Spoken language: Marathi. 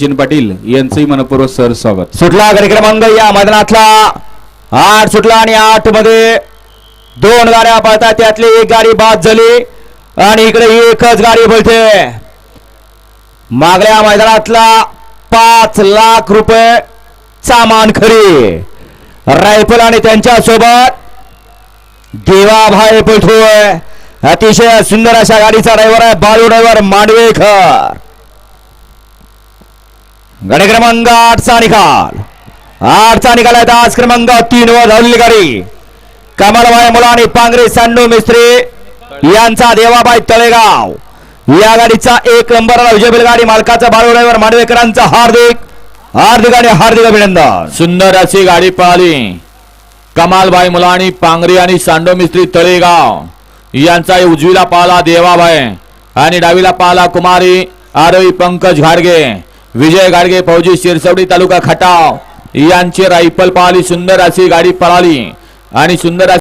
सचिन पाटील यांचंही मनपूर्वक सर स्वागत. सुटला गडी क्रमांक या मैदानातला. आठ सुटला आणि आठमध्ये दोन गाड्या पळतात. त्यातली एक गाडी बाद झाली आणि इकडे एकच गाडी बोलते. मागल्या मैदानातला पाच लाख रुपये सामान खरी. रायफल आणि त्यांच्यासोबत देवाभाई पळतोय अतिशय सुंदर अशा गाडीचा ड्रायव्हर आहे. बालू ड्रायव्हर मांडवेकर. गड क्रमांक आठचा निकाल. आठचा निकाल आहे आज क्रमांक तीन वर धावलेली गाडी कमलबाई मुलानी पांगरे सांडू मिस्त्री यांचा देवाबाई तळेगाव. या गाडीचा एक नंबरला विजय गाडी मालकाचा बाळू ड्रायव्हर मांडवेकरांचा हार्दिक हार्दिक आणि हार्दिक अभिनंदन. सुंदर अशी गाडी पळाली कमालबाई मुलानी पांगरी आणि सांडो मिस्त्री तळेगाव. यांचा उजवीला पाला देवाबाई आणि डावीला पाला कुमारी आरोही पंकज घाडगे. विजय गाडगे फौजी शिरसवडी तालुका खटाव. यांची रायफल पळाली सुंदर अशी गाडी पळाली. आणि सुंदर अशी